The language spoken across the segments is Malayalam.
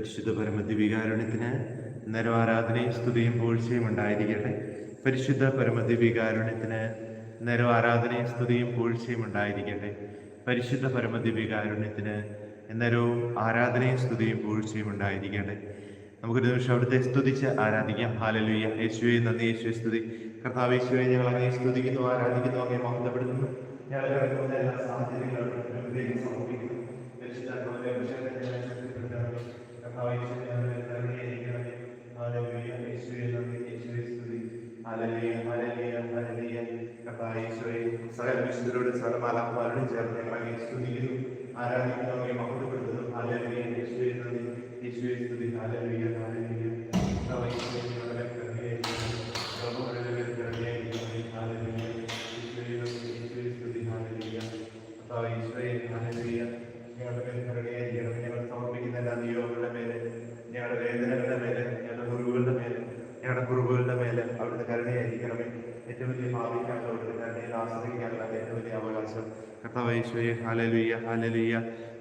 പരിശുദ്ധ പരമദിവികാരുണ്യത്തിന് നേരം ആരാധനയും സ്തുതിയും പൂഴ്ചയും ഉണ്ടായിരിക്കട്ടെ. പരിശുദ്ധ പരമദിവികാരുണ്യത്തിന് നേരം ആരാധനയും സ്തുതിയും പൂഴ്ചയും ഉണ്ടായിരിക്കട്ടെ. പരിശുദ്ധ പരമദിവികാരുണ്യത്തിന് എന്നേരവും ആരാധനയും സ്തുതിയും പൂഴ്ചയും ഉണ്ടായിരിക്കട്ടെ. നമുക്കൊരു നിമിഷം അവിടുത്തെ സ്തുതിച്ച് ആരാധിക്കാം. ഹാലലുയ്യ യേശുവെ നന്ദി യേശുവെ സ്തുതി. കർത്താവ് യേശുവെ ഞങ്ങൾ അങ്ങനെ സ്തുതിക്കുന്നു ആരാധിക്കുന്നു അങ്ങനെ മഹത്വപ്പെടുത്തുന്നു. ഞങ്ങൾ എല്ലാ സാഹചര്യങ്ങളും മാലാഖമാരോടും ചേർന്ന് അങ്ങേ സ്തുതിക്കുന്നു ആരാധിക്കുന്നു മഹത്വപ്പെടുത്തുന്നു ഹാലലുയ്യ, യേശുവേ നന്ദി, യേശുവേ സ്തുതി. ഞങ്ങളെ മേലെ ഞങ്ങളുടെ മേലെ ഞങ്ങളുടെ മേലെ ഞങ്ങളുടെ മേലെ അവിടുത്തെ കരുണയായിരിക്കണമേ. ഏറ്റവും വലിയ ഭാവിക്കാനുള്ള അവിടുത്തെ കരുണയിൽ ആശ്രയിക്കാനുള്ള ഏറ്റവും വലിയ അവകാശം കർത്താവ് ഹാലലുയ്യ ഹാലലുയ്യ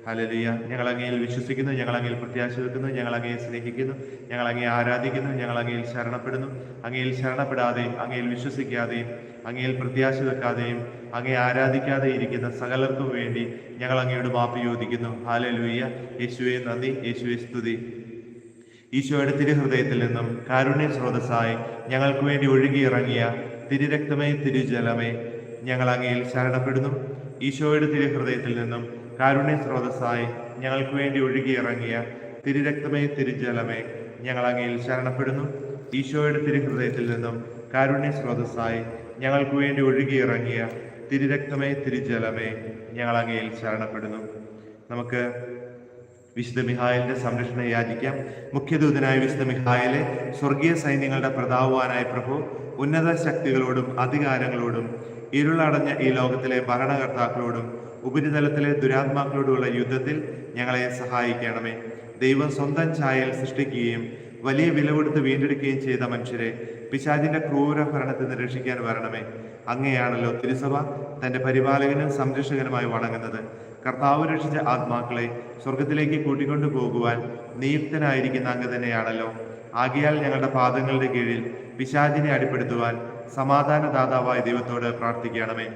ഹാലലുയ്യ. ഞങ്ങൾ അങ്ങയിൽ വിശ്വസിക്കുന്നു ഞങ്ങൾ അങ്ങയിൽ പ്രത്യാശ വെക്കുന്നു ഞങ്ങൾ അങ്ങയെ സ്നേഹിക്കുന്നു ഞങ്ങൾ അങ്ങയെ ആരാധിക്കുന്നു ഞങ്ങൾ അങ്ങയിൽ ശരണപ്പെടുന്നു. അങ്ങയിൽ ശരണപ്പെടാതെയും അങ്ങയിൽ വിശ്വസിക്കാതെയും അങ്ങയിൽ പ്രത്യാശ വെക്കാതെയും അങ്ങയെ ആരാധിക്കാതെ ഇരിക്കുന്ന സകലർക്കും വേണ്ടി ഞങ്ങൾ അങ്ങയോട് മാപ്പ് ചോദിക്കുന്നു. ഹാലലുയ്യ. യേശുവെ നന്ദി. യേശുവെ സ്തുതി. ഈശോയുടെ തിരുഹൃദയത്തിൽ നിന്നും കാരുണ്യ സ്രോതസ്സായി ഞങ്ങൾക്ക് വേണ്ടി ഒഴുകിയിറങ്ങിയ തിരുരക്തമേ തിരുജലമേ ഞങ്ങൾ അങ്ങയിൽ ശരണപ്പെടുന്നു. ഈശോയുടെ തിരുഹൃദയത്തിൽ നിന്നും കാരുണ്യ സ്രോതസ്സായി ഞങ്ങൾക്ക് വേണ്ടി ഒഴുകിയിറങ്ങിയ തിരുരക്തമേ തിരുജലമേ ഞങ്ങൾ അങ്ങയിൽ ശരണപ്പെടുന്നു. ഈശോയുടെ തിരുഹൃദയത്തിൽ നിന്നും കാരുണ്യ സ്രോതസ്സായി ഞങ്ങൾക്ക് വേണ്ടി ഒഴുകിയിറങ്ങിയ തിരുരക്തമേ തിരുജലമേ ഞങ്ങൾ അങ്ങയിൽ ശരണപ്പെടുന്നു. നമുക്ക് വിശുദ്ധ മിഹായിലിന്റെ സംരക്ഷണം യാചിക്കാം. മുഖ്യദൂതനായ വിശുദ്ധ മിഹായിലെ സ്വർഗീയ സൈന്യങ്ങളുടെ പ്രതാപവാനായ പ്രഭു ഉന്നത ശക്തികളോടും അധികാരങ്ങളോടും ഇരുളടഞ്ഞ ഈ ലോകത്തിലെ ഭരണകർത്താക്കളോടും ഉപരിതലത്തിലെ ദുരാത്മാക്കളോടുമുള്ള യുദ്ധത്തിൽ ഞങ്ങളെ സഹായിക്കണമേ. ദൈവം സ്വന്തം ഛായയിൽ സൃഷ്ടിക്കുകയും വലിയ വില കൊടുത്ത് വീണ്ടെടുക്കുകയും ചെയ്ത മനുഷ്യരെ പിശാചിന്റെ ക്രൂര ഭരണത്തിൽ നിന്ന് രക്ഷിക്കാൻ വരണമേ. അങ്ങനെയാണല്ലോ തിരുസഭ തന്റെ പരിപാലകനും സംരക്ഷകനുമായി വണങ്ങുന്നത്. കർത്താവ് രക്ഷിച്ച ആത്മാക്കളെ സ്വർഗത്തിലേക്ക് കൂട്ടിക്കൊണ്ടു പോകുവാൻ നിയുക്തനായിരിക്കുന്ന അങ്ങ് തന്നെയാണല്ലോ. ആകയാൽ ഞങ്ങളുടെ പാദങ്ങളുടെ കീഴിൽ പിശാചിനെ അടിപ്പെടുത്തുവാൻ സമാധാനദാതാവായ ദൈവത്തോട് പ്രാർത്ഥിക്കണമേ.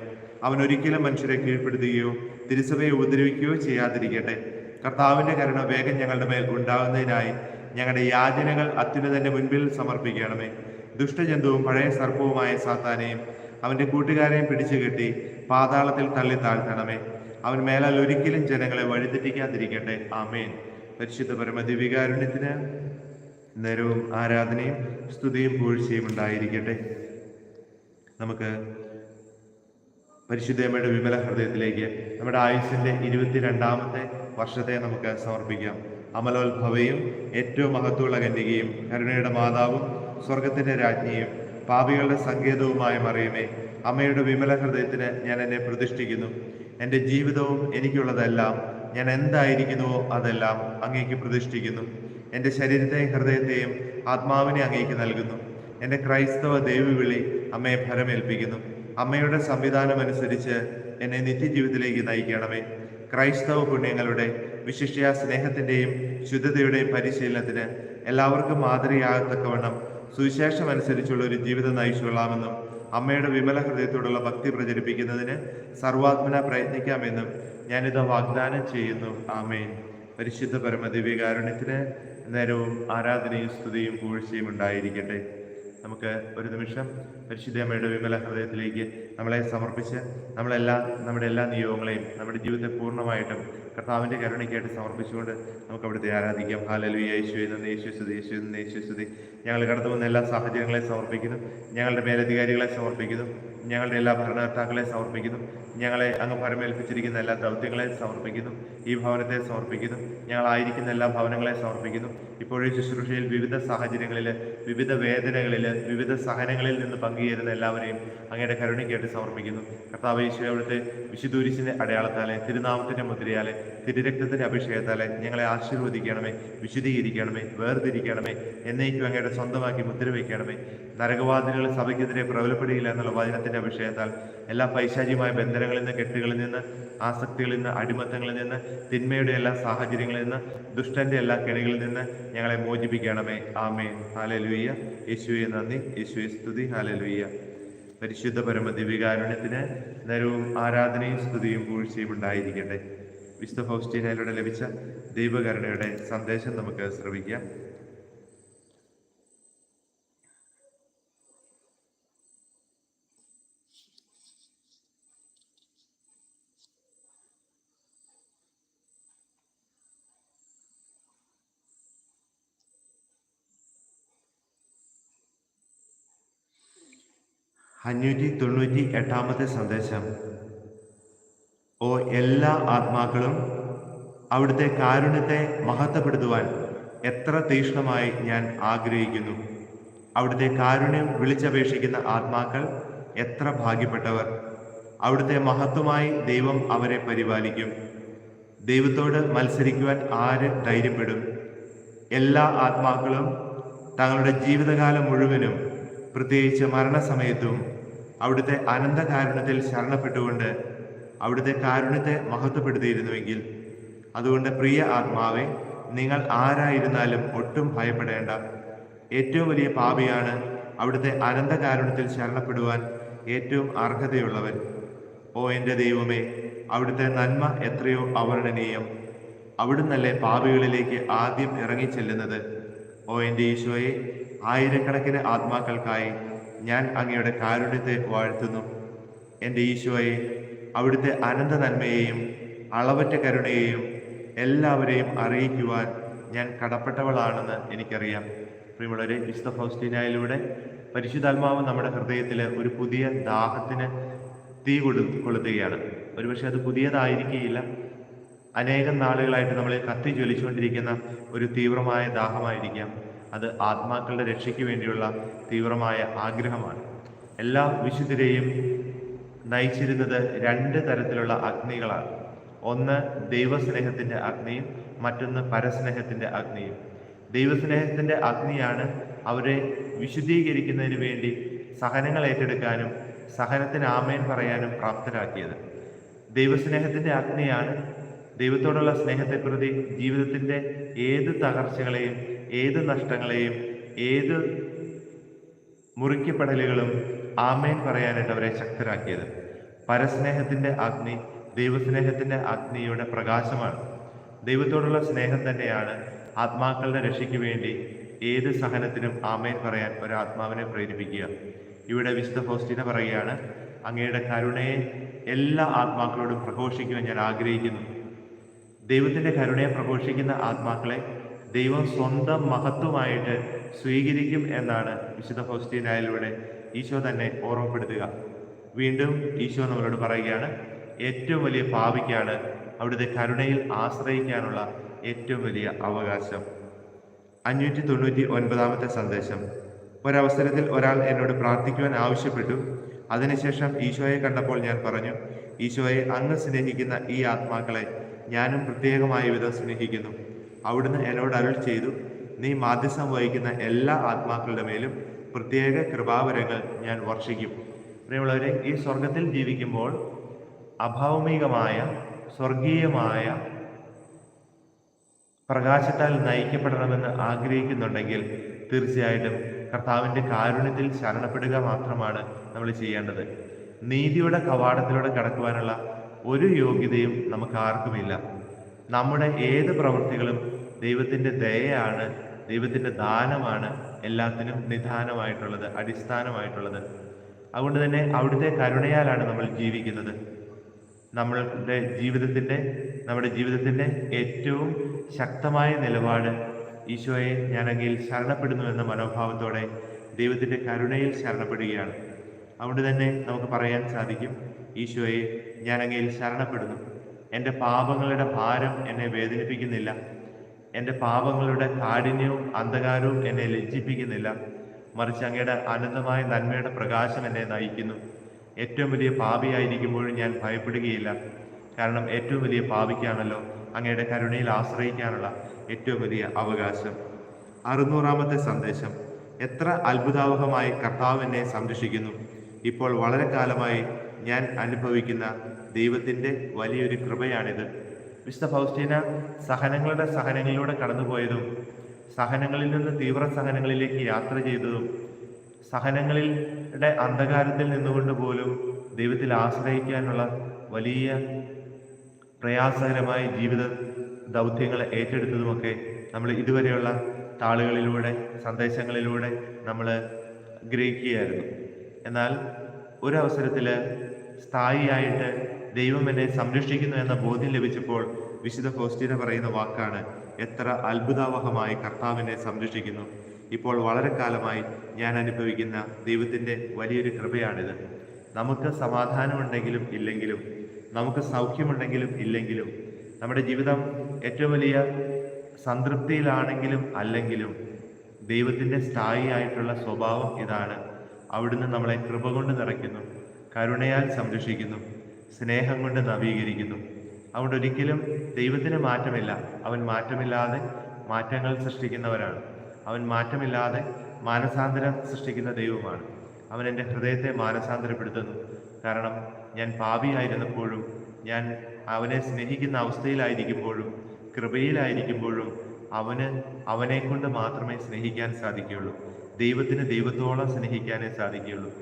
അവൻ ഒരിക്കലും മനുഷ്യരെ കീഴ്പ്പെടുത്തുകയോ തിരുസഭയെ ഉപദ്രവിക്കുകയോ ചെയ്യാതിരിക്കട്ടെ. കർത്താവിന്റെ കരുണ വേഗം ഞങ്ങളുടെ മേൽ ഉണ്ടാകുന്നതിനായി ഞങ്ങളുടെ യാചനകൾ അത്യുന്നതന്റെ മുൻപിൽ സമർപ്പിക്കണമേ. ദുഷ്ടജന്തുവും പഴയ സർപ്പവുമായ സാത്താനെയും അവന്റെ കൂട്ടുകാരെയും പിടിച്ചു കെട്ടി പാതാളത്തിൽ തള്ളി താഴ്ത്തണമേ. അവൻ മേലാൽ ഒരിക്കലും ജനങ്ങളെ വഴിതെറ്റിക്കാതിരിക്കട്ടെ. ആമേൻ. പരിശുദ്ധ പരമദിവികാരുണ്യത്തിന് നേരവും ആരാധനയും സ്തുതിയും പൂഴ്ചയും ഉണ്ടായിരിക്കട്ടെ. നമുക്ക് പരിശുദ്ധമ്മയുടെ വിമല ഹൃദയത്തിലേക്ക് നമ്മുടെ ആയുസിന്റെ ഇരുപത്തിരണ്ടാമത്തെ വർഷത്തെ നമുക്ക് സമർപ്പിക്കാം. അമലോത്ഭവയും ഏറ്റവും മഹത്വമുള്ള കന്യകയും കരുണയുടെ മാതാവും സ്വർഗത്തിന്റെ രാജ്ഞിയും പാപികളുടെ സങ്കേതവുമായ മറിയമേ അമ്മയുടെ വിമല ഹൃദയത്തിന് ഞാൻ എന്നെ പ്രതിഷ്ഠിക്കുന്നു. എന്റെ ജീവിതവും എനിക്കുള്ളതെല്ലാം ഞാൻ എന്തായിരിക്കുന്നുവോ അതെല്ലാം അങ്ങേക്ക് പ്രതിഷ്ഠിക്കുന്നു. എന്റെ ശരീരത്തെയും ഹൃദയത്തെയും ആത്മാവിനെ അങ്ങേക്ക് നൽകുന്നു. എന്റെ ക്രൈസ്തവ ദൈവവിളി അമ്മയെ ഫലമേൽപ്പിക്കുന്നു അമ്മയുടെ സംവിധാനം അനുസരിച്ച് എന്നെ നിത്യജീവിതത്തിലേക്ക് നയിക്കണമേ. ക്രൈസ്തവ പുണ്യങ്ങളുടെ വിശിഷ്യ സ്നേഹത്തിന്റെയും ശുദ്ധതയുടെയും പരിശീലനത്തിന് എല്ലാവർക്കും മാതൃകയാകത്തക്കവണ്ണം സുവിശേഷം അനുസരിച്ചുള്ള ഒരു ജീവിതം നയിച്ചുകൊള്ളാമെന്നും അമ്മയുടെ വിമല ഹൃദയത്തോടുള്ള ഭക്തി പ്രചരിപ്പിക്കുന്നതിന് സർവാത്മന പ്രയത്നിക്കാമെന്നും ഞാനിത് വാഗ്ദാനം ചെയ്യുന്നു. ആമേൻ. പരിശുദ്ധ പരമദിവ്യകാരുണ്യത്തിന് നേരവും ആരാധനയും സ്തുതിയും പൂഴ്ചയും ഉണ്ടായിരിക്കട്ടെ. നമുക്ക് ഒരു നിമിഷം പരിശുദ്ധമ്മയുടെ വിമല ഹൃദയത്തിലേക്ക് നമ്മളെ സമർപ്പിച്ച് നമ്മളെല്ലാ നമ്മുടെ എല്ലാ നിയോഗങ്ങളെയും നമ്മുടെ ജീവിതത്തെ പൂർണമായിട്ടും കർത്താവിന്റെ കരുണയ്ക്കായിട്ട് സമർപ്പിച്ചുകൊണ്ട് നമുക്ക് അവിടുത്തെ ആരാധിക്കാം. ഹാലലു യേശുവെ നന്ദി. യേശു സ്തുതി. യേശു നന്ദി. യേശു ഞങ്ങൾ കടന്നു വന്ന എല്ലാ സാഹചര്യങ്ങളെയും സമർപ്പിക്കുന്നു. ഞങ്ങളുടെ മേലധികാരികളെ സമർപ്പിക്കുന്നു. ഞങ്ങളുടെ എല്ലാ ഭരണകർത്താക്കളെ സമർപ്പിക്കുന്നു. ഞങ്ങളെ അങ്ങ് ഭരമേൽപ്പിച്ചിരിക്കുന്ന എല്ലാ ദൗത്യങ്ങളെ സമർപ്പിക്കുന്നു. ഈ ഭവനത്തെ സമർപ്പിക്കുന്നു. ഞങ്ങളായിരിക്കുന്ന എല്ലാ ഭവനങ്ങളെ സമർപ്പിക്കുന്നു. ഇപ്പോഴും ശുശ്രൂഷയിൽ വിവിധ സാഹചര്യങ്ങളിൽ വിവിധ വേദനകളിൽ വിവിധ സഹനങ്ങളിൽ നിന്ന് പങ്കുചേരുന്ന എല്ലാവരെയും അങ്ങയുടെ കരുണയ്ക്കായിട്ട് സമർപ്പിക്കുന്നു. കർത്താവ് യേശു അവിടുത്തെ വിശുദൂരിശിന്റെ അടയാളത്താലെ തിരുനാമത്തിന്റെ മുദ്രയാലെ തിരുരക്തത്തിന്റെ അഭിഷേകത്താലെ ഞങ്ങളെ ആശീർവദിക്കണമേ വിശുദ്ധീകരിക്കണമേ വേർതിരിക്കണമേ എന്നേക്കും അങ്ങയുടെ സ്വന്തമാക്കി മുദ്ര വയ്ക്കണമേ നരകവാദികൾ സഭയ്ക്കെതിരെ പ്രബലപ്പെടുകയില്ല എന്നുള്ള വചനത്തിന്റെ പരിശുദ്ധാത്മാവിന്റെ അഭിഷേകത്താൽ എല്ലാ പൈശാചികമായ ബന്ധനങ്ങളിൽ നിന്ന് കെട്ടുകളിൽ നിന്ന് ആസക്തികളിൽ നിന്ന് അടിമത്തങ്ങളിൽ നിന്ന് തിന്മയുടെ എല്ലാ സാഹചര്യങ്ങളിൽ നിന്ന് ദുഷ്ടന്റെ എല്ലാ കെണികളിൽ നിന്ന് ഞങ്ങളെ മോചിപ്പിക്കണമേ. ആമേ ഹാലലുയ്യ യേശുവെ നന്ദി. യേശുവെ സ്തുതി. ഹാലലുയ്യ പരിശുദ്ധ പരമ ദിവ്യകാരുണ്യത്തിന് നരവും ആരാധനയും സ്തുതിയും പൂഴ്ചയും ഉണ്ടായിരിക്കട്ടെ. വിശുദ്ധ ഫൗസ്റ്റീനയിലൂടെ ലഭിച്ച ദൈവകരുണയുടെ സന്ദേശം നമുക്ക് ശ്രവിക്കാം. അഞ്ഞൂറ്റി തൊണ്ണൂറ്റി എട്ടാമത്തെ സന്ദേശം. ഓ എല്ലാ ആത്മാക്കളും അവിടുത്തെ കാരുണ്യത്തെ മഹത്വപ്പെടുത്തുവാൻ എത്ര തീക്ഷ്ണമായി ഞാൻ ആഗ്രഹിക്കുന്നു. അവിടുത്തെ കാരുണ്യം വിളിച്ചപേക്ഷിക്കുന്ന ആത്മാക്കൾ എത്ര ഭാഗ്യപ്പെട്ടവർ. അവിടുത്തെ മഹത്വമായി ദൈവം അവരെ പരിപാലിക്കും. ദൈവത്തോട് മത്സരിക്കുവാൻ ആര് ധൈര്യപ്പെടും? എല്ലാ ആത്മാക്കളും തങ്ങളുടെ ജീവിതകാലം മുഴുവനും പ്രത്യേകിച്ച് മരണസമയത്തും അവിടുത്തെ അനന്ത കാരുണ്യത്തിൽ ശരണപ്പെട്ടുകൊണ്ട് അവിടുത്തെ കാരുണ്യത്തെ മഹത്വപ്പെടുത്തിയിരുന്നുവെങ്കിൽ അതുകൊണ്ട് പ്രിയ ആത്മാവെ നിങ്ങൾ ആരായിരുന്നാലും ഒട്ടും ഭയപ്പെടേണ്ട. ഏറ്റവും വലിയ പാപിയാണ് അവിടുത്തെ അനന്ത കാരുണ്യത്തിൽ ശരണപ്പെടുവാൻ ഏറ്റവും അർഹതയുള്ളവൻ. ഓ എന്റെ ദൈവമേ അവിടുത്തെ നന്മ എത്രയോ അവർണനീയം അവിടുന്നല്ലേ പാപികളിലേക്ക് ആദ്യം ഇറങ്ങിച്ചെല്ലുന്നത്? ഓ എന്റെ ഈശോയെ ആയിരക്കണക്കിന് ആത്മാക്കൾക്കായി ഞാൻ അങ്ങയുടെ കാരുണ്യത്തെ വാഴ്ത്തുന്നു. എന്റെ ഈശോയെ അവിടുത്തെ അനന്ത നന്മയെയും അളവറ്റ കരുണയെയും എല്ലാവരെയും അറിയിക്കുവാൻ ഞാൻ കടപ്പെട്ടവളാണെന്ന് എനിക്കറിയാം. പ്രിയമുള്ളവരെ വിശുദ്ധ ഫൗസ്റ്റീനായിലൂടെ പരിശുദ്ധാത്മാവ് നമ്മുടെ ഹൃദയത്തിൽ ഒരു പുതിയ ദാഹത്തിന് തീ കൊടു കൊളുത്തുകയാണ്. ഒരുപക്ഷെ അത് പുതിയതായിരിക്കുകയില്ല അനേകം നാളുകളായിട്ട് നമ്മളെ കത്തി ജ്വലിച്ചുകൊണ്ടിരിക്കുന്ന ഒരു തീവ്രമായ ദാഹമായിരിക്കാം. അത് ആത്മാക്കളുടെ രക്ഷയ്ക്ക് വേണ്ടിയുള്ള തീവ്രമായ ആഗ്രഹമാണ്. എല്ലാ വിശുദ്ധരെയും നയിച്ചിരുന്നത് രണ്ട് തരത്തിലുള്ള അഗ്നികളാണ്. ഒന്ന് ദൈവസ്നേഹത്തിന്റെ അഗ്നിയും മറ്റൊന്ന് പരസ്നേഹത്തിന്റെ അഗ്നിയും. ദൈവസ്നേഹത്തിന്റെ അഗ്നിയാണ് അവരെ വിശുദ്ധീകരിക്കുന്നതിന് വേണ്ടി സഹനങ്ങൾ ഏറ്റെടുക്കാനും സഹനത്തിന് ആമേൻ പറയാനും പ്രാപ്തരാക്കിയത്. ദൈവസ്നേഹത്തിന്റെ അഗ്നിയാണ് ദൈവത്തോടുള്ള സ്നേഹത്തെ പ്രതി ജീവിതത്തിന്റെ ഏത് തകർച്ചകളെയും ഏത് നഷ്ടങ്ങളെയും ഏത് മുറിക്കപ്പെടലുകളും ആമേൻ പറയാനായിട്ട് അവരെ ശക്തരാക്കിയത്. പരസ്നേഹത്തിന്റെ അഗ്നി ദൈവസ്നേഹത്തിന്റെ അഗ്നിയുടെ പ്രകാശമാണ്. ദൈവത്തോടുള്ള സ്നേഹം തന്നെയാണ് ആത്മാക്കളുടെ രക്ഷയ്ക്ക് വേണ്ടി ഏത് സഹനത്തിനും ആമേൻ പറയാൻ ഒരു ആത്മാവിനെ പ്രേരിപ്പിക്കുക. ഇവിടെ വിശുദ്ധ ഹോസ്റ്റിന പറയുകയാണ് അങ്ങയുടെ കരുണയെ എല്ലാ ആത്മാക്കളോടും പ്രഘോഷിക്കുവാൻ ഞാൻ ആഗ്രഹിക്കുന്നു. ദൈവത്തിന്റെ കരുണയെ പ്രഘോഷിക്കുന്ന ആത്മാക്കളെ ദൈവം സ്വന്തം മഹത്വമായിട്ട് സ്വീകരിക്കും എന്നാണ് വിശുദ്ധ ഫൗസ്റ്റീനായിലൂടെ ഈശോ തന്നെ ഓർമ്മപ്പെടുത്തുക. വീണ്ടും ഈശോ നമ്മളോട് പറയുകയാണ് ഏറ്റവും വലിയ പാപിക്കാണ് അവിടുത്തെ കരുണയിൽ ആശ്രയിക്കാനുള്ള ഏറ്റവും വലിയ അവകാശം. അഞ്ഞൂറ്റി തൊണ്ണൂറ്റി ഒൻപതാമത്തെ സന്ദേശം. ഒരവസരത്തിൽ ഒരാൾ എന്നോട് പ്രാർത്ഥിക്കുവാൻ ആവശ്യപ്പെട്ടു. അതിനുശേഷം ഈശോയെ കണ്ടപ്പോൾ ഞാൻ പറഞ്ഞു ഈശോയെ അങ്ങ് സ്നേഹിക്കുന്ന ഈ ആത്മാക്കളെ ഞാനും പ്രത്യേകമായ വിധം സ്നേഹിക്കുന്നു. അവിടുന്ന് എന്നോട് അരുൾ ചെയ്തു നീ മാധ്യസ്ഥം വഹിക്കുന്ന എല്ലാ ആത്മാക്കളുടെ മേലും പ്രത്യേക കൃപാവരങ്ങൾ ഞാൻ വർഷിക്കും. പ്രിയമുള്ളവരെ ഈ സ്വർഗത്തിൽ ജീവിക്കുമ്പോൾ അഭൗമികമായ സ്വർഗീയമായ പ്രകാശത്താൽ നയിക്കപ്പെടണമെന്ന് ആഗ്രഹിക്കുന്നുണ്ടെങ്കിൽ തീർച്ചയായിട്ടും കർത്താവിന്റെ കാരുണ്യത്തിൽ ശരണപ്പെടുക മാത്രമാണ് നമ്മൾ ചെയ്യേണ്ടത്. നീതിയുടെ കവാടത്തിലൂടെ കടക്കുവാനുള്ള ഒരു യോഗ്യതയും നമുക്ക് ആർക്കുമില്ല. നമ്മുടെ ഏത് പ്രവൃത്തികളും ദൈവത്തിന്റെ ദയയാണ് ദൈവത്തിന്റെ ദാനമാണ് എല്ലാത്തിനും നിധാനമായിട്ടുള്ളത് അടിസ്ഥാനമായിട്ടുള്ളത്. അതുകൊണ്ട് തന്നെ അവിടുത്തെ കരുണയാലാണ് നമ്മൾ ജീവിക്കുന്നത്. നമ്മളുടെ ജീവിതത്തിന്റെ നമ്മുടെ ജീവിതത്തിന്റെ ഏറ്റവും ശക്തമായ നിലപാട് ഈശോയെ ഞാനെങ്കിൽ ശരണപ്പെടുന്നു എന്ന മനോഭാവത്തോടെ ദൈവത്തിന്റെ കരുണയിൽ ശരണപ്പെടുകയാണ്. അതുകൊണ്ട് തന്നെ നമുക്ക് പറയാൻ സാധിക്കും ഈശോയെ ഞാൻ അങ്ങയിൽ ശരണപ്പെടുന്നു. എന്റെ പാപങ്ങളുടെ ഭാരം എന്നെ വേദനിപ്പിക്കുന്നില്ല. എന്റെ പാപങ്ങളുടെ കാഠിന്യവും അന്ധകാരവും എന്നെ ലജ്ജിപ്പിക്കുന്നില്ല. മറിച്ച് അങ്ങയുടെ അനന്തമായ നന്മയുടെ പ്രകാശം എന്നെ നയിക്കുന്നു. ഏറ്റവും വലിയ പാപിയായിരിക്കുമ്പോഴും ഞാൻ ഭയപ്പെടുകയില്ല. കാരണം ഏറ്റവും വലിയ പാപിക്കാണല്ലോ അങ്ങയുടെ കരുണയിൽ ആശ്രയിക്കാനുള്ള ഏറ്റവും വലിയ അവകാശം. അറുന്നൂറാമത്തെ സന്ദേശം. എത്ര അത്ഭുതാവഹമായി കർത്താവ് എന്നെ സംരക്ഷിക്കുന്നു. ഇപ്പോൾ വളരെ കാലമായി ഞാൻ അനുഭവിക്കുന്ന ദൈവത്തിന്റെ വലിയൊരു കൃപയാണിത്. വിശുദ്ധ ഫൗസ്റ്റീന സഹനങ്ങളുടെ സഹനങ്ങളിലൂടെ കടന്നുപോയതും സഹനങ്ങളിൽ നിന്ന് തീവ്ര സഹനങ്ങളിലേക്ക് യാത്ര ചെയ്തതും സഹനങ്ങളുടെ അന്ധകാരത്തിൽ നിന്നുകൊണ്ട് പോലും ദൈവത്തിൽ ആശ്രയിക്കാനുള്ള വലിയ പ്രയാസകരമായ ജീവിത ദൗത്യങ്ങൾ ഏറ്റെടുത്തതുമൊക്കെ നമ്മൾ ഇതുവരെയുള്ള താളുകളിലൂടെ സന്ദേശങ്ങളിലൂടെ നമ്മൾ ഗ്രഹിക്കുകയായിരുന്നു. എന്നാൽ ഒരവസരത്തിൽ സ്ഥായിയായിട്ട് ദൈവം എന്നെ സംരക്ഷിക്കുന്നു എന്ന ബോധ്യം ലഭിച്ചപ്പോൾ വിശുദ്ധ ഫോസ്റ്റീന പറയുന്ന വാക്കാണ് എത്ര അത്ഭുതാവഹമായി കർത്താവിനെ സംരക്ഷിക്കുന്നു. ഇപ്പോൾ വളരെ കാലമായി ഞാൻ അനുഭവിക്കുന്ന ദൈവത്തിന്റെ വലിയൊരു കൃപയാണിത്. നമുക്ക് സമാധാനമുണ്ടെങ്കിലും ഇല്ലെങ്കിലും നമുക്ക് സൗഖ്യമുണ്ടെങ്കിലും ഇല്ലെങ്കിലും നമ്മുടെ ജീവിതം ഏറ്റവും വലിയ സംതൃപ്തിയിലാണെങ്കിലും അല്ലെങ്കിലും ദൈവത്തിന്റെ സ്ഥായിയായിട്ടുള്ള സ്വഭാവം ഇതാണ് അവിടുന്ന് നമ്മളെ കൃപ കൊണ്ട് നിറയ്ക്കുന്നു കരുണയാൽ സംരക്ഷിക്കുന്നു സ്നേഹം കൊണ്ട് നവീകരിക്കുന്നു. അതുകൊണ്ട് ഒരിക്കലും ദൈവത്തിന് മാറ്റമില്ല. അവൻ മാറ്റമില്ലാതെ മാറ്റങ്ങൾ സൃഷ്ടിക്കുന്നവരാണ്. അവൻ മാറ്റമില്ലാതെ മാനസാന്തരം സൃഷ്ടിക്കുന്ന ദൈവമാണ്. അവൻ എന്റെ ഹൃദയത്തെ മാനസാന്തരപ്പെടുത്തുന്നു. കാരണം ഞാൻ പാപിയായിരുന്നപ്പോഴും ഞാൻ അവനെ സ്നേഹിക്കുന്ന അവസ്ഥയിലായിരിക്കുമ്പോഴും കൃപയിലായിരിക്കുമ്പോഴും അവന് അവനെ കൊണ്ട് മാത്രമേ സ്നേഹിക്കാൻ സാധിക്കുകയുള്ളൂ. ദൈവത്തിന് ദൈവത്തോളം സ്നേഹിക്കാനേ സാധിക്കുകയുള്ളൂ.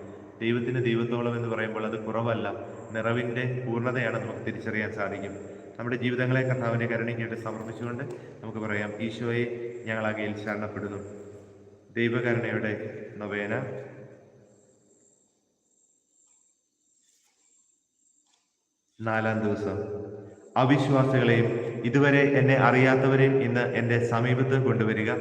ദൈവത്തിന് ദൈവത്തോളം എന്ന് പറയുമ്പോൾ അത് കുറവല്ല. നിറവിന്റെ പൂർണതയാണ് നമുക്ക് തിരിച്ചറിയാൻ സാധിക്കും. നമ്മുടെ ജീവിതങ്ങളെ കർത്താവിന്റെ കരുണയ്ക്കായിട്ട് സമർപ്പിച്ചുകൊണ്ട് നമുക്ക് പറയാം ഈശോയെ ഞങ്ങൾ അകയിൽ ശരണപ്പെടുന്നു. ദൈവകരുണയുടെ നൊവേന. നാലാം ദിവസം. അവിശ്വാസികളെയും ഇതുവരെ എന്നെ അറിയാത്തവരെയും ഇന്ന് എന്റെ സമീപത്ത് കൊണ്ടുവരിക.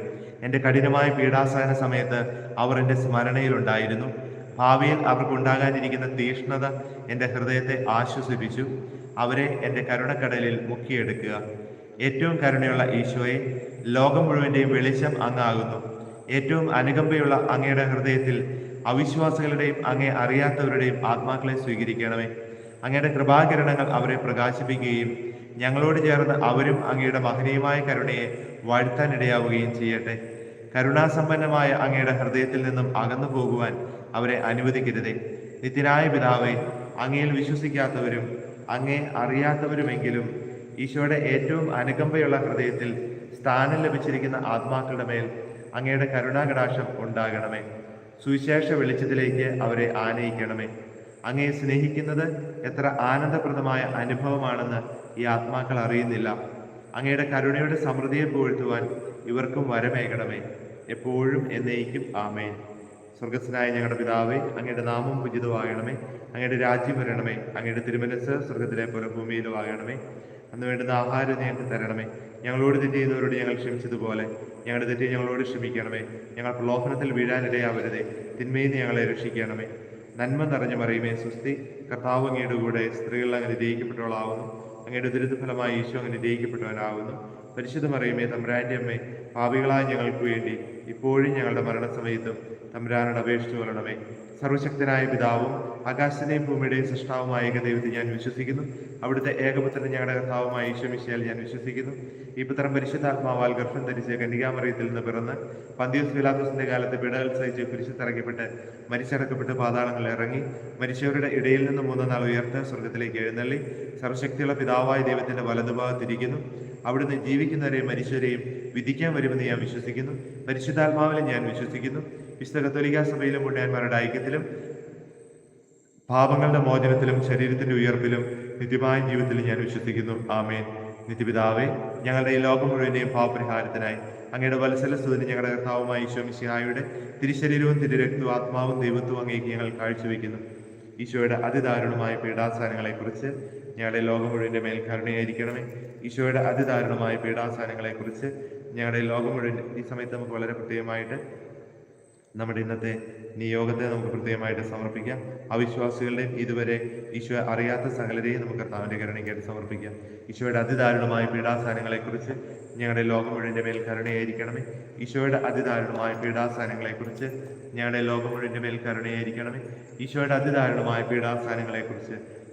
എന്റെ കഠിനമായ പീഡാസഹന സമയത്ത് അവർ എന്റെ സ്മരണയിലുണ്ടായിരുന്നു. ഭാവിയിൽ അവർക്കുണ്ടാകാനിരിക്കുന്ന തീഷ്ണത എന്റെ ഹൃദയത്തെ ആശ്വസിപ്പിച്ചു. അവരെ എന്റെ കരുണക്കടലിൽ മുക്കിയെടുക്കുക. ഏറ്റവും കരുണയുള്ള ഈശോയെ ലോകം മുഴുവന്റെയും വെളിച്ചം അങ്ങാകുന്നു. ഏറ്റവും അനുകമ്പയുള്ള അങ്ങയുടെ ഹൃദയത്തിൽ അവിശ്വാസികളുടെയും അങ്ങേ അറിയാത്തവരുടെയും ആത്മാക്കളെ സ്വീകരിക്കണമേ. അങ്ങയുടെ കൃപാകിരണങ്ങൾ അവരെ പ്രകാശിപ്പിക്കുകയും ഞങ്ങളോട് ചേർന്ന് അവരും അങ്ങയുടെ മഹനീയമായ കരുണയെ വാഴ്ത്താനിടയാവുകയും ചെയ്യട്ടെ. കരുണാസമ്പന്നമായ അങ്ങയുടെ ഹൃദയത്തിൽ നിന്നും അകന്നു പോകുവാൻ അവരെ അനുവദിക്കരുതേ. നിത്യനായ പിതാവെ അങ്ങയിൽ വിശ്വസിക്കാത്തവരും അങ്ങേ അറിയാത്തവരുമെങ്കിലും ഈശോയുടെ ഏറ്റവും അനുകമ്പയുള്ള ഹൃദയത്തിൽ സ്ഥാനം ലഭിച്ചിരിക്കുന്ന ആത്മാക്കളുടെ മേൽ അങ്ങയുടെ കരുണാകടാക്ഷം ഉണ്ടാകണമേ. സുവിശേഷ വെളിച്ചത്തിലേക്ക് അവരെ ആനയിക്കണമേ. അങ്ങയെ സ്നേഹിക്കുന്നത് എത്ര ആനന്ദപ്രദമായ അനുഭവമാണെന്ന് ഈ ആത്മാക്കൾ അറിയുന്നില്ല. അങ്ങയുടെ കരുണയുടെ സമൃദ്ധിയെ പുകഴ്ത്തുവാൻ ഇവർക്കും വരമേകണമേ. എപ്പോഴും എന്നേക്കും ആമേൻ. സ്വർഗസ്നായ ഞങ്ങളുടെ പിതാവേ അങ്ങയുടെ നാമം ഉചിതമാകണമേ. അങ്ങയുടെ രാജ്യം വരണമേ. അങ്ങയുടെ തിരുമനസ് സ്വർഗത്തിലെ പോലെ ഭൂമിയിലും ആകണമേ അന്ന് വേണ്ടുന്ന ആഹാരം ഞങ്ങൾക്ക് തരണമേ. ഞങ്ങളോട് തെറ്റ് ചെയ്യുന്നവരോട് ഞങ്ങൾ ക്ഷമിച്ചതുപോലെ ഞങ്ങളുടെ തെറ്റ് ഞങ്ങളോട് ക്ഷമിക്കണമേ. ഞങ്ങൾ പ്രലോഭനത്തിൽ വീഴാനിടയാവരുതേ. തിന്മയിൽ ഞങ്ങളെ രക്ഷിക്കണമേ. നന്മ നിറഞ്ഞു മറിയുമേ സുസ്തി കർത്താവ് അങ്ങയുടെ കൂടെ സ്ത്രീകൾ അങ്ങനെ ജയിക്കപ്പെട്ടവളാവുന്നു അങ്ങയുടെ ദുരിതഫലമായി ഈശോ അങ്ങനെ ജയിക്കപ്പെട്ടവനാവുന്നു പരിശുദ്ധമറിയുമേ തമ്പ്രാന്റെ അമ്മേ പാപികളായ ഞങ്ങൾക്ക് വേണ്ടി ഇപ്പോഴും ഞങ്ങളുടെ മരണസമയത്തും തമ്പുരാനോട് അപേക്ഷിച്ചു കൊള്ളണമേ. സർവശക്തനായ പിതാവും ആകാശത്തിന്റെയും ഭൂമിയുടെയും സൃഷ്ടാവുമായ ഏകദൈവത്തെ ഞാൻ വിശ്വസിക്കുന്നു. അവിടുത്തെ ഏകപുത്രൻ ഞങ്ങളുടെ കർത്താവുമായ ഈശ്വമിശയാൽ ഞാൻ വിശ്വസിക്കുന്നു. ഈ പുത്രം പരിശുദ്ധാത്മാവാൽ ഗർഭം ധരിച്ച് കന്യകാമറിയത്തിൽ നിന്ന് പിറന്ന് പന്തിയോസ് പിലാത്തോസിന്റെ കാലത്ത് പിടകൾ സഹിച്ച് കുരിശിത്തിറക്കപ്പെട്ട് മരിച്ചടക്കപ്പെട്ട് പാതാളങ്ങളിൽ ഇറങ്ങി മരിച്ചവരുടെ ഇടയിൽ നിന്ന് മൂന്നാം നാൾ ഉയർത്ത് സ്വർഗത്തിലേക്ക് എഴുന്നള്ളി. സർവശക്തിയുള്ള പിതാവായ ദൈവത്തിന്റെ വലതുഭാഗത്തിരിക്കുന്നു അവിടുന്ന് ജീവിക്കുന്നവരെയും മരിച്ചവരെയും വിധിക്കാൻ വരുമെന്ന് ഞാൻ വിശ്വസിക്കുന്നു. പരിശുദ്ധാത്മാവിലും ഞാൻ വിശ്വസിക്കുന്നു. വിശുദ്ധ കത്തോലിക്ക സഭയിലും പുണ്യാന്മാരുടെ ഐക്യത്തിലും പാപങ്ങളുടെ മോചനത്തിലും ശരീരത്തിന്റെ ഉയർപ്പിലും നിത്യമായ ജീവിതത്തിലും ഞാൻ വിശ്വസിക്കുന്നു. ആമേൻ. നിത്യപിതാവേ ഞങ്ങളുടെ ഈ ലോകം മുഴുവനെയും ഭാവപരിഹാരത്തിനായി അങ്ങയുടെ വത്സലസ്തുതിന് ഞങ്ങളുടെ കർത്താവുമായി ഈശോ മിശിഹായുടെ തിരുശരീരവും തിരുരക്തവും ആത്മാവും ദൈവത്വവും അങ്ങേക്ക് ഞങ്ങൾ കാഴ്ചവെക്കുന്നു. ഈശോയുടെ അതിദാരുണമായ പീഡാസാനങ്ങളെക്കുറിച്ച് ഞങ്ങളുടെ ലോകം മുഴുവന്റെ മേൽ കരുണയായിരിക്കണമേ. ഈശോയുടെ അതിദാരുണമായ പീഡാസാനങ്ങളെക്കുറിച്ച് ഞങ്ങളുടെ ലോകം മുഴുവൻ ഈ സമയത്ത് നമുക്ക് വളരെ പ്രത്യേകമായിട്ട് നമ്മുടെ ഇന്നത്തെ നിയോഗത്തെ നമുക്ക് പ്രത്യേകമായിട്ട് സമർപ്പിക്കാം. അവിശ്വാസികളുടെയും ഇതുവരെ ഈശോ അറിയാത്ത സകലരെയും നമുക്ക് കർത്താവിന്റെ കരുണയ്ക്കായിട്ട് സമർപ്പിക്കാം. ഈശോയുടെ അതിദാരുണമായ പീഡാസാനങ്ങളെക്കുറിച്ച് ഞങ്ങളുടെ ലോകം മുഴുവന്റെ മേൽ കരുണയായിരിക്കണമേ. ഈശോയുടെ അതിദാരുണമായ പീഡാസാനങ്ങളെക്കുറിച്ച് ഞങ്ങളുടെ ലോകം മുഴുവന്റെ മേൽ കരുണയായിരിക്കണമേ. ഈശോയുടെ അതിദാരുണമായ പീഡാസാനങ്ങളെക്കുറിച്ച്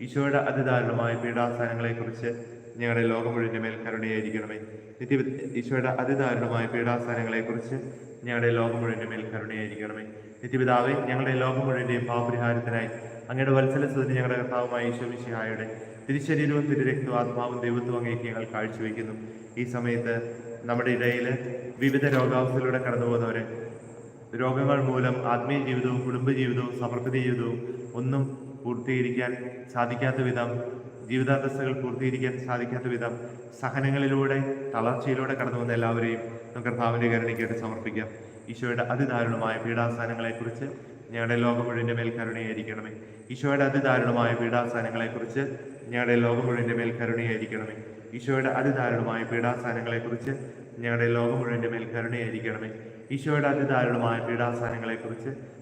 ഈശോയുടെ അതിദാരുണമായ പീഡാസ്ഥാനങ്ങളെക്കുറിച്ച് ഞങ്ങളുടെ ലോകം മേൽ കരുണയായിരിക്കണമേ. നിത്യ ഈശോയുടെ അതിദാരുണമായ പീഡാസ്ഥാനങ്ങളെക്കുറിച്ച് ഞങ്ങളുടെ ലോകം മേൽ കരുണയായിരിക്കണമേ. നിത്യപിതാവേ ഞങ്ങളുടെ ലോകം മുഴുവന്റെയും അങ്ങയുടെ വത്സല സുതി ഞങ്ങളുടെ കർത്താവുമായ ഈശോമിശിഹായുടെ തിരുശരീരവും തിരുരക്തവും ആത്മാവും ദൈവത്വം അങ്ങേക്ക് ഞങ്ങൾ കാഴ്ചവെക്കുന്നു. ഈ സമയത്ത് നമ്മുടെ ഇടയിൽ വിവിധ രോഗാവസ്ഥയിലൂടെ കടന്നു പോകുന്നവരെ രോഗങ്ങൾ മൂലം ആത്മീയ ജീവിതവും കുടുംബജീവിതവും സമർപ്പിത ജീവിതവും ഒന്നും പൂർത്തീകരിക്കാൻ സാധിക്കാത്ത വിധം ജീവിതാന്തസ്സുകൾ പൂർത്തീകരിക്കാൻ സാധിക്കാത്ത വിധം സഹനങ്ങളിലൂടെ തളർച്ചയിലൂടെ കടന്നു വന്ന എല്ലാവരെയും നമുക്ക് കർത്താവിന്റെ കരുണയ്ക്കായിട്ട് സമർപ്പിക്കാം. ഈശോയുടെ അതിദാരുണമായ പീഡാസ്ഥാനങ്ങളെക്കുറിച്ച് ഞങ്ങളുടെ ലോകം മുഴുവന്റെ കരുണയായിരിക്കണമേ. ഈശോയുടെ അതിദാരുണമായ പീഡാസ്ഥാനങ്ങളെക്കുറിച്ച് ഞങ്ങളുടെ ലോകം മുഴുവന്റെ കരുണയായിരിക്കണമേ. ഈശോയുടെ അതിദാരുണമായ പീഡാസ്ഥാനങ്ങളെക്കുറിച്ച് ഞങ്ങളുടെ ലോകം മുഴുവന്റെ കരുണയായിരിക്കണമേ. ഈശോയുടെ അതിദാരുണമായ പീഡാസ്ഥാനങ്ങളെക്കുറിച്ച്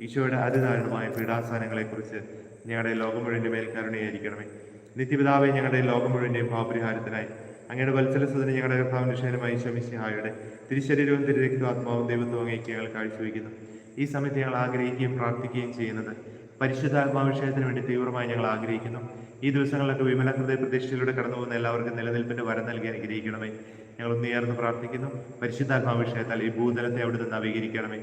ഈശോയുടെ അതിദാരുണമായ പീഡാസ്ഥാനങ്ങളെക്കുറിച്ച് ഞങ്ങളുടെ ലോകം മുഴുവന്റെ മേൽ കരുണയായിരിക്കണമേ. നിത്യപിതാവെ ഞങ്ങളുടെ ലോകം മുഴുവന്റെയും പാപരിഹാരത്തിനായി അങ്ങയുടെ വത്സലസുതന് ഞങ്ങളുടെ കർത്താവിന്റെ വിഷയമായി ശമിസിഹായുടെ തിരുശരീരവും തിരുരക്തവും ആത്മാവും ദൈവത്വം അങ്ങേക്ക് ഞങ്ങൾ കാഴ്ചവെക്കുന്നു ഈ സമയത്ത് ഞങ്ങൾ ആഗ്രഹിക്കുകയും പ്രാർത്ഥിക്കുകയും ചെയ്യുന്നത് പരിശുദ്ധാത്മാവിഷയത്തിന് വേണ്ടി തീവ്രമായി ഞങ്ങൾ ആഗ്രഹിക്കുന്നു. ഈ ദിവസങ്ങളിലൊക്കെ വിമല ഹൃദയ പ്രതീക്ഷയിലൂടെ കടന്നു പോകുന്ന എല്ലാവർക്കും നിലനിൽപ്പിന്റെ വരം നൽകി അനുഗ്രഹിക്കണമേ. ഞങ്ങൾ ഒന്നുയർന്ന് പ്രാർത്ഥിക്കുന്നു. പരിശുദ്ധാത്മാവിഷയത്താൽ ഈ ഭൂതലത്തെ അവിടുന്ന് നവീകരിക്കണമേ.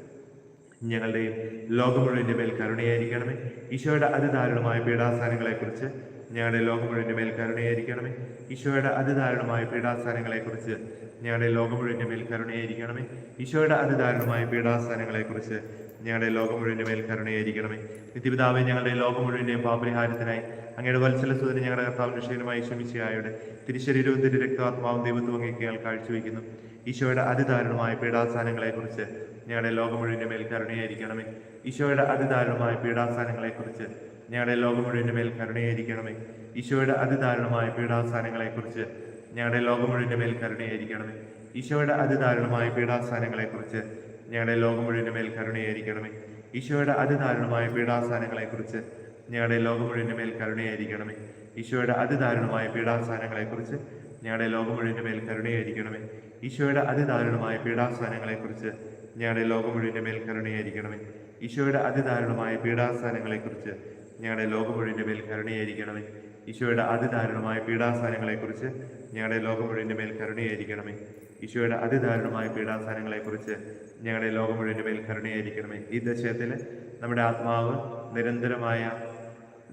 ഞങ്ങളുടെയും ലോകം മുഴുവന്റെ മേൽ കരുണയായിരിക്കണമേ. ഈശോയുടെ അതിദാരുണമായ പീഡാസ്ഥാനങ്ങളെക്കുറിച്ച് ഞങ്ങളുടെ ലോകം മുഴുവന്റെ മേൽ കരുണയായിരിക്കണമേ. ഈശോയുടെ അതിദാരുണമായ പീഡാസ്ഥാനങ്ങളെക്കുറിച്ച് ഞങ്ങളുടെ ലോകം മുഴുവന്റെ മേൽ കരുണയായിരിക്കണമേ. ഈശോയുടെ അതിദാരുണമായ പീഡാസ്ഥാനങ്ങളെക്കുറിച്ച് ഞങ്ങളുടെ ലോകം മുഴുവന്റെ മേൽ കരുണയായിരിക്കണമേ. നിത്യപിതാവെ ഞങ്ങളുടെ ലോകം മുഴുവന്റെയും പാപരിഹാരത്തിനായി അങ്ങയുടെ വത്സല സുതന് ഞങ്ങളുടെ കർത്താവിന്റെ വിഷയമായി ശ്രമിച്ചായുടെ തിരുശരീരവും തിരുരക്താത്മാവും ദൈവത്വം അങ്ങേക്ക് ഞങ്ങൾ കാഴ്ചവെക്കുന്നു ഈശോയുടെ അതിദാരുണമായ പീഡാസ്ഥാനങ്ങളെക്കുറിച്ച് ഞങ്ങളുടെ ലോകം മുഴുവന്റെ മേൽ കരുണയായിരിക്കണമേ. ഈശോയുടെ അതിദാരുണമായ പീഡാസ്ഥാനങ്ങളെക്കുറിച്ച് ഞങ്ങളുടെ ലോകം മുഴുവന്റെ മേൽ കരുണയായിരിക്കണമേ. ഈശോയുടെ അതിദാരുണമായ പീഡാസ്ഥാനങ്ങളെക്കുറിച്ച് ഞങ്ങളുടെ ലോകം മുഴുവന്റെ മേൽ കരുണയായിരിക്കണമേ. ഈശോയുടെ അതിദാരുണമായ പീഡാസ്ഥാനങ്ങളെക്കുറിച്ച് ഞങ്ങളുടെ ലോകം മുഴുവന്റെ മേൽ കരുണയായിരിക്കണമേ. ഈശോയുടെ അതിദാരുണമായ പീഡാസ്ഥാനങ്ങളെക്കുറിച്ച് ഞങ്ങളുടെ ലോകം മുഴുവന്റെ മേൽ കരുണയായിരിക്കണമേ. ഈശോയുടെ അതിദാരുണമായ പീഡാസ്ഥാനങ്ങളെക്കുറിച്ച് ഞങ്ങളുടെ ലോകം മുഴുവന്റെ മേൽ കരുണയായിരിക്കണമേ. ഈശോയുടെ അതിദാരുണമായ പീഡാസ്ഥാനങ്ങളെക്കുറിച്ച് ഞങ്ങളുടെ ലോകം മുഴുവന്റെ മേൽ കരുണയായിരിക്കണമേ. ഈശോയുടെ അതിദാരുണമായ പീഡാസ്ഥാനങ്ങളെക്കുറിച്ച് ഞങ്ങളുടെ ലോകം മുഴുവന്റെ മേൽ കരുണയായിരിക്കണമേ. ഈശോയുടെ അതിദാരുണമായ പീഡാസ്ഥാനങ്ങളെക്കുറിച്ച് ഞങ്ങളുടെ ലോകം മുഴുവന്റെ മേൽ കരുണയായിരിക്കണമേ. ഈശോയുടെ അതിദാരുണമായ പീഡാസ്ഥാനങ്ങളെക്കുറിച്ച് ഞങ്ങളുടെ ലോകം മുഴുവന്റെ മേൽ കരുണയായിരിക്കണമേ. ഈ ദശയത്തിൽ നമ്മുടെ ആത്മാവ് നിരന്തരമായ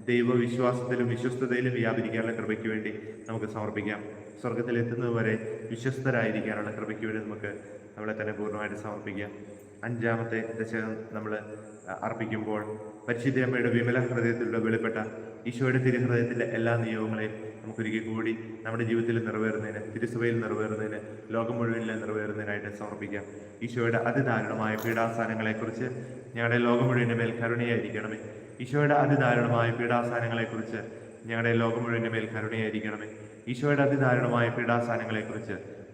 ദൈവവിശ്വാസത്തിലും വിശ്വസ്തതയിലും വ്യാപരിക്കാനുള്ള കൃപയ്ക്ക് വേണ്ടി നമുക്ക് സമർപ്പിക്കാം. സ്വർഗത്തിൽ എത്തുന്നതുവരെ വിശ്വസ്തരായിരിക്കാനുള്ള കൃപയ്ക്ക് വേണ്ടി നമുക്ക് നമ്മളെ തന്നെ പൂർണമായിട്ട് സമർപ്പിക്കാം. അഞ്ചാമത്തെ ദശകം നമ്മൾ അർപ്പിക്കുമ്പോൾ പരിശുദ്ധയമ്മയുടെ വിമല ഹൃദയത്തിലൂടെ വെളിപ്പെട്ട ഈശോയുടെ തിരുഹൃദയത്തിലെ എല്ലാ നിയമങ്ങളെയും നമുക്കൊരിക്കൽ കൂടി നമ്മുടെ ജീവിതത്തിൽ നിറവേറുന്നതിന് തിരുസഭയിൽ നിറവേറുന്നതിന് ലോകം മുഴുവനിലെ നിറവേറുന്നതിനായിട്ട് സമർപ്പിക്കാം. ഈശോയുടെ അതിദാരുണമായ പീഡാസ്ഥാനങ്ങളെക്കുറിച്ച് ഞങ്ങളുടെ ലോകം മുഴുവന്റെ മേൽ കരുണയായിരിക്കണമേ. ഈശോയുടെ അതിദാരുണമായ പീഡാസ്ഥാനങ്ങളെക്കുറിച്ച് ഞങ്ങളുടെ ലോകം മുഴുവന്റെ മേൽ കരുണയായിരിക്കണമേ. ഈശോയുടെ അതിദാരുണമായ പീഡാസ്ഥാനങ്ങളെക്കുറിച്ച്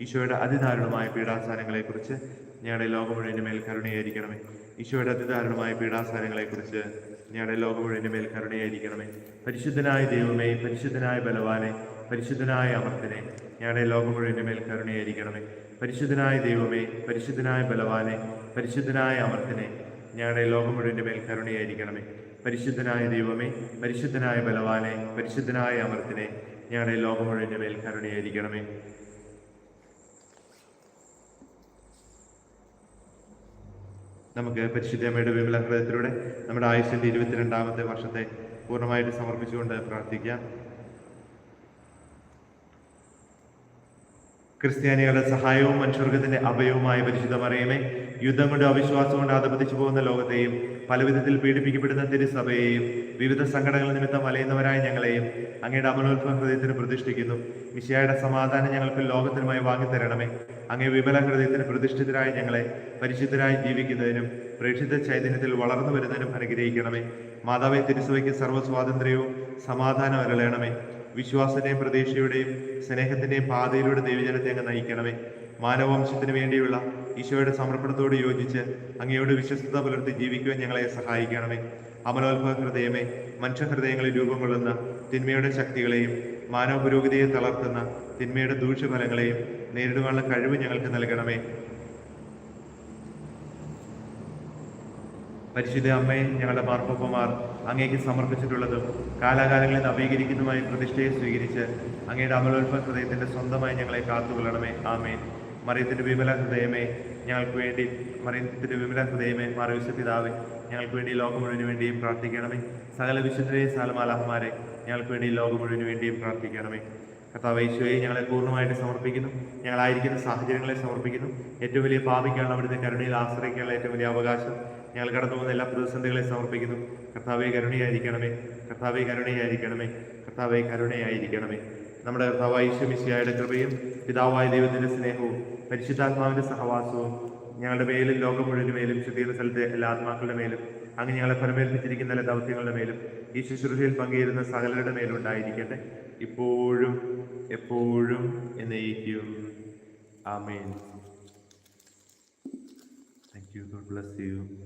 ഈശോയുടെ അതിദാരുണമായ പീഡാസാരങ്ങളെക്കുറിച്ച് ഞങ്ങളുടെ ലോകം മുഴുവന്റെ മേൽ കരുണയായിരിക്കണമേ. ഈശോയുടെ അതിദാരുണമായ പീഡാസാരങ്ങളെക്കുറിച്ച് ഞങ്ങളുടെ ലോകം മുഴുവന്റെ മേൽ കരുണയായിരിക്കണമേ. പരിശുദ്ധനായ ദൈവമേ പരിശുദ്ധനായ ബലവാനെ പരിശുദ്ധനായ അമർത്തിനെ ഞങ്ങളുടെ ലോകം മുഴുവന്റെ മേൽ കരുണയായിരിക്കണമേ. പരിശുദ്ധനായ ദൈവമേ പരിശുദ്ധനായ ബലവാനെ പരിശുദ്ധനായ അമർത്തിനെ ഞങ്ങളുടെ ലോകം മുഴുവന്റെ മേൽ കരുണയായിരിക്കണമേ. പരിശുദ്ധനായ ദൈവമേ പരിശുദ്ധനായ ബലവാനെ പരിശുദ്ധനായ അമർത്തിനെ ഞങ്ങളുടെ ലോകം മുഴുവന്റെ മേൽ കരുണയായിരിക്കണമേ. നമുക്ക് പരിശുദ്ധമ്മയുടെ വിമല ഹൃദയത്തിലൂടെ നമ്മുടെ ആയുഷിന്റെ ഇരുപത്തിരണ്ടാമത്തെ വർഷത്തെ പൂർണമായിട്ട് സമർപ്പിച്ചുകൊണ്ട് പ്രാർത്ഥിക്കാം. ക്രിസ്ത്യാനികളുടെ സഹായവും മനുഷ്യർഗത്തിന്റെ അഭയവുമായ പരിശുദ്ധ മറിയമേ യുദ്ധം കൊണ്ട് അവിശ്വാസം കൊണ്ട് അധപതിച്ചു പോകുന്ന ലോകത്തെയും പലവിധത്തിൽ പീഡിപ്പിക്കപ്പെടുന്ന തിരുസഭയെയും വിവിധ സങ്കടങ്ങൾ നിമിത്തം വലയുന്നവരായ ഞങ്ങളെയും അങ്ങയുടെ അമലോത്ഭവ ഹൃദയത്തിന് പ്രതിഷ്ഠിക്കുന്നു. മിശിയായുടെ സമാധാനം ഞങ്ങൾക്ക് ലോകത്തിനുമായി വാങ്ങിത്തരണമേ. അങ്ങേ വിമല ഹൃദയത്തിന് പ്രതിഷ്ഠിതരായ ഞങ്ങളെ പരിശുദ്ധരായി ജീവിക്കുന്നതിനും പ്രേക്ഷിത ചൈതന്യത്തിൽ വളർന്നു വരുന്നതിനും അനുഗ്രഹിക്കണമേ. മാതാവെ തിരുസഭയ്ക്ക് സർവസ്വാതന്ത്ര്യവും സമാധാനം അരളയണമേ വിശ്വാസത്തിന്റെയും പ്രതീക്ഷയുടെയും സ്നേഹത്തിന്റെയും പാതയിലൂടെ ദൈവജനത്തെ അങ്ങ് നയിക്കണമേ. മാനവവംശത്തിന് വേണ്ടിയുള്ള ഈശോയുടെ സമർപ്പണത്തോട് യോജിച്ച് അങ്ങയോട് വിശ്വസ്തത പുലർത്തി ജീവിക്കുവാൻ ഞങ്ങളെ സഹായിക്കണമേ. അമലോത്ഭവ ഹൃദയമേ മനുഷ്യഹൃദയങ്ങളിൽ രൂപം കൊള്ളുന്ന തിന്മയുടെ ശക്തികളെയും മാനവ പുരോഗതിയെ തളർത്തുന്ന തിന്മയുടെ ദൂഷ്യഫലങ്ങളെയും നേരിടുവാനുള്ള കഴിവ് ഞങ്ങൾക്ക് നൽകണമേ. പരിശുദ്ധ അമ്മയെ ഞങ്ങളുടെ മാർപ്പൊപ്പമാർ അങ്ങേക്ക് സമർപ്പിച്ചിട്ടുള്ളതും കാലാകാലങ്ങളിൽ നവീകരിക്കുന്നതുമായ പ്രതിഷ്ഠയെ സ്വീകരിച്ച് അങ്ങയുടെ അമലോത്ഭവ ഹൃദയത്തിന്റെ സ്വന്തമായി ഞങ്ങളെ കാത്തുകൊള്ളണമേ. ആമേൻ. മറിയത്തിന്റെ വിമല ഹൃദയമേ ഞങ്ങൾക്ക് വേണ്ടി മറിയത്തിന്റെ വിമല ഹൃദയമേ മറിയുസ പിതാവേ ഞങ്ങൾക്ക് വേണ്ടി ലോകം മുഴുവൻ വേണ്ടിയും പ്രാർത്ഥിക്കണമേ. സകല വിശുദ്ധരെയും സാലമാലാഹമാരെ ഞങ്ങൾക്ക് വേണ്ടി ലോകം മുഴുവൻ വേണ്ടിയും പ്രാർത്ഥിക്കണമേ. കർത്താവ് ഈശോയെ ഞങ്ങളെ പൂർണമായിട്ട് സമർപ്പിക്കുന്നു. ഞങ്ങളായിരിക്കുന്ന സാഹചര്യങ്ങളെ സമർപ്പിക്കുന്നു. ഏറ്റവും വലിയ പാപിക്കാണ് അവിടുത്തെ കരുണയിൽ ആശ്രയിക്കാനുള്ള ഏറ്റവും വലിയ അവകാശം. ഞങ്ങൾ കടന്നു പോകുന്ന എല്ലാ പ്രതിസന്ധികളെ സമർപ്പിക്കുന്നു. കർത്താവെ കരുണയായിരിക്കണമേ. കർത്താവെ കരുണയായിരിക്കണമേ. കർത്താവെ കരുണയായിരിക്കണമേ. നമ്മുടെ കർത്താവായ ഈശ്വമിശിയായുടെ കൃപയും പിതാവായ ദൈവത്തിന്റെ സ്നേഹവും പരിശുദ്ധാത്മാവിന്റെ സഹവാസവും ഞങ്ങളുടെ മേലും ലോകം മുഴുവൻ മേലും സ്ഥലത്തെ എല്ലാ ആത്മാക്കളുടെ മേലും അങ്ങ് ഞങ്ങളെ ഫലമേൽപ്പിച്ചിരിക്കുന്ന എല്ലാ ദൗത്യങ്ങളുടെ മേലും ഈ ശുശ്രൂഷയിൽ പങ്കുചേരുന്ന സകലരുടെ മേലും ഉണ്ടായിരിക്കട്ടെ. ഇപ്പോഴും എപ്പോഴും എന്നേക്കും. ആമേൻ. Thank you God bless you